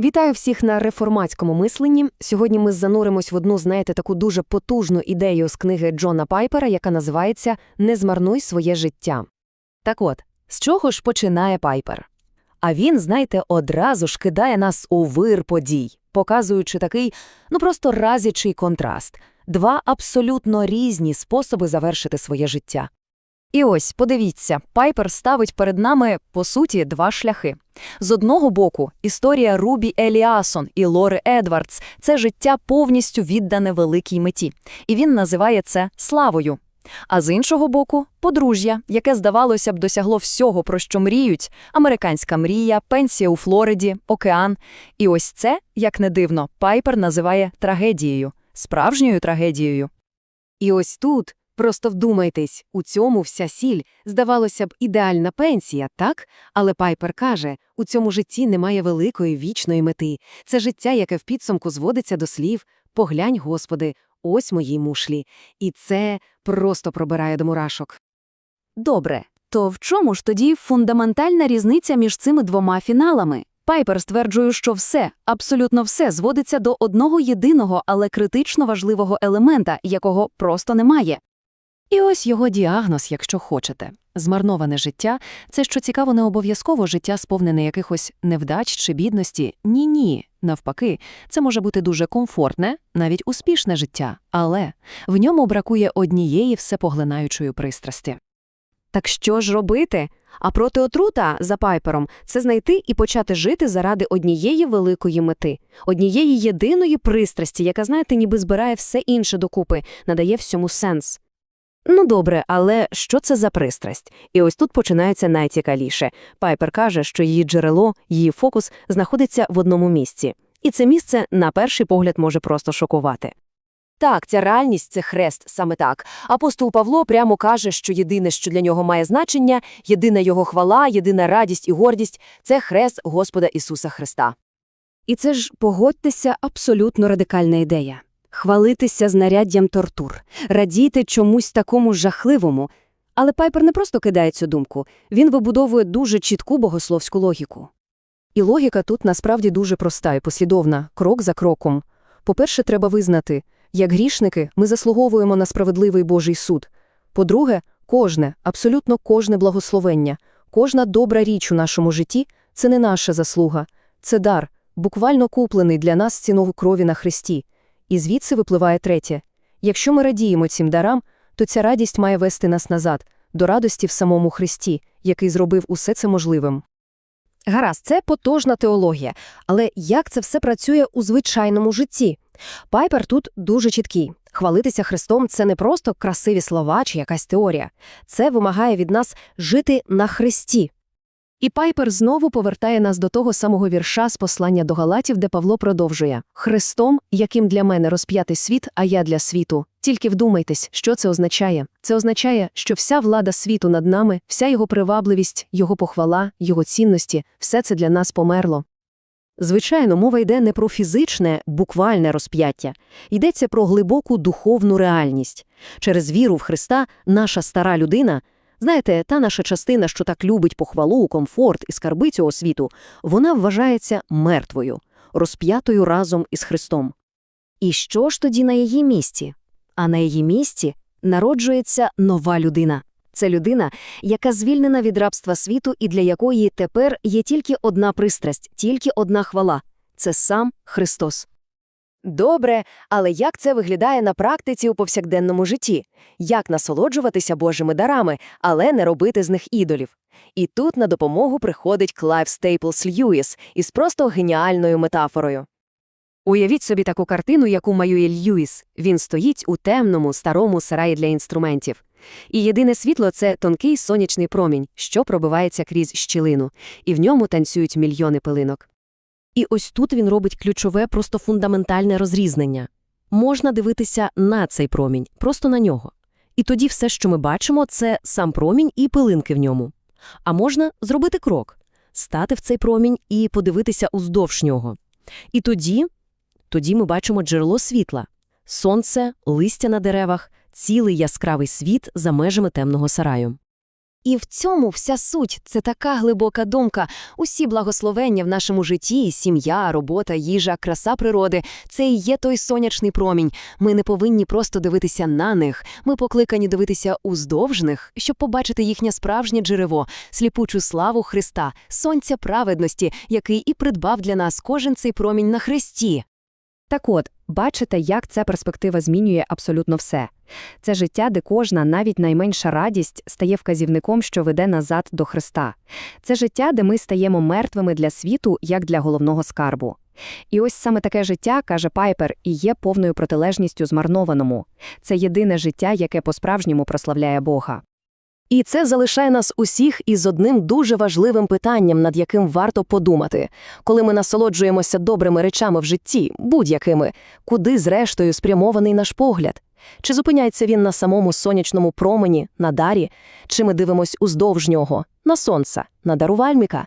Вітаю всіх на реформатському мисленні. Сьогодні ми зануримось в одну, знаєте, таку дуже потужну ідею з книги Джона Пайпера, яка називається Не змарнуй своє життя. Так от, з чого ж починає Пайпер? А він, знаєте, одразу ж кидає нас у вир подій, показуючи такий, ну просто разячий контраст. Два абсолютно різні способи завершити своє життя. І ось, подивіться, Пайпер ставить перед нами, по суті, два шляхи. З одного боку, історія Рубі Еліасон і Лори Едвардс – це життя повністю віддане великій меті. І він називає це славою. А з іншого боку, подружжя, яке, здавалося б, досягло всього, про що мріють – американська мрія, пенсія у Флориді, океан. І ось це, як не дивно, Пайпер називає трагедією, справжньою трагедією. І ось тут, просто вдумайтесь, у цьому вся сіль, здавалося б, ідеальна пенсія, так? Але Пайпер каже, у цьому житті немає великої вічної мети. Це життя, яке в підсумку зводиться до слів «Поглянь, Господи, ось мої мушлі». І це просто пробирає до мурашок. Добре, то в чому ж тоді фундаментальна різниця між цими двома фіналами? Пайпер стверджує, що все, абсолютно все зводиться до одного єдиного, але критично важливого елемента, якого просто немає. І ось його діагноз, якщо хочете. Змарноване життя – це, що цікаво, не обов'язково життя сповнене якихось невдач чи бідності. Ні-ні. Навпаки, це може бути дуже комфортне, навіть успішне життя, але в ньому бракує однієї всепоглинаючої пристрасті. Так що ж робити? А проти отрута, за Пайпером, це знайти і почати жити заради однієї великої мети, однієї єдиної пристрасті, яка, знаєте, ніби збирає все інше докупи, надає всьому сенс. Ну добре, але що це за пристрасть? І ось тут починається найцікавіше. Пайпер каже, що її джерело, її фокус знаходиться в одному місці. І це місце, на перший погляд, може просто шокувати. Так, ця реальність – це хрест, саме так. Апостол Павло прямо каже, що єдине, що для нього має значення, єдина його хвала, єдина радість і гордість – це хрест Господа Ісуса Христа. І це ж, погодьтеся, абсолютно радикальна ідея. Хвалитися знаряддям тортур, радіти чомусь такому жахливому. Але Пайпер не просто кидає цю думку, він вибудовує дуже чітку богословську логіку. І логіка тут насправді дуже проста і послідовна, крок за кроком. По-перше, треба визнати, як грішники ми заслуговуємо на справедливий Божий суд. По-друге, кожне, абсолютно кожне благословення, кожна добра річ у нашому житті – це не наша заслуга, це дар, буквально куплений для нас ціною крові на Христі. І звідси випливає третє. Якщо ми радіємо цим дарам, то ця радість має вести нас назад, до радості в самому Христі, який зробив усе це можливим. Гаразд, це потужна теологія, але як це все працює у звичайному житті? Пайпер тут дуже чіткий. Хвалитися Христом – це не просто красиві слова чи якась теорія. Це вимагає від нас жити на Христі. І Пайпер знову повертає нас до того самого вірша з послання до Галатів, де Павло продовжує «Христом, яким для мене розп'ятий світ, а я для світу». Тільки вдумайтесь, що це означає. Це означає, що вся влада світу над нами, вся його привабливість, його похвала, його цінності – все це для нас померло. Звичайно, мова йде не про фізичне, буквальне розп'яття. Йдеться про глибоку духовну реальність. Через віру в Христа наша стара людина – Знаєте, та наша частина, що так любить похвалу, комфорт і скарби цього світу, вона вважається мертвою, розп'ятою разом із Христом. І що ж тоді на її місці? А на її місці народжується нова людина. Це людина, яка звільнена від рабства світу і для якої тепер є тільки одна пристрасть, тільки одна хвала це сам Христос. Добре, але як це виглядає на практиці у повсякденному житті? Як насолоджуватися Божими дарами, але не робити з них ідолів? І тут на допомогу приходить Клайв Стейплс Льюіс із просто геніальною метафорою. Уявіть собі таку картину, яку малює Льюіс. Він стоїть у темному, старому сараї для інструментів. І єдине світло це тонкий сонячний промінь, що пробивається крізь щілину, і в ньому танцюють мільйони пилинок. І ось тут він робить ключове, просто фундаментальне розрізнення. Можна дивитися на цей промінь, просто на нього. І тоді все, що ми бачимо, це сам промінь і пилинки в ньому. А можна зробити крок, стати в цей промінь і подивитися уздовж нього. І тоді, тоді ми бачимо джерело світла, сонце, листя на деревах, цілий яскравий світ за межами темного сараю. І в цьому вся суть це така глибока думка. Усі благословення в нашому житті, сім'я, робота, їжа, краса природи це і є той сонячний промінь. Ми не повинні просто дивитися на них. Ми покликані дивитися уздовж них, щоб побачити їхнє справжнє джерело, сліпучу славу Христа, сонця праведності, який і придбав для нас кожен цей промінь на хресті. Так от, бачите, як ця перспектива змінює абсолютно все. Це життя, де кожна, навіть найменша радість, стає вказівником, що веде назад до Христа. Це життя, де ми стаємо мертвими для світу, як для головного скарбу. І ось саме таке життя, каже Пайпер, і є повною протилежністю змарнованому. Це єдине життя, яке по-справжньому прославляє Бога. І це залишає нас усіх із одним дуже важливим питанням, над яким варто подумати. Коли ми насолоджуємося добрими речами в житті, будь-якими, куди зрештою спрямований наш погляд? Чи зупиняється він на самому сонячному промені, на дарі, чи ми дивимось уздовж нього, на сонце, на дарувальника?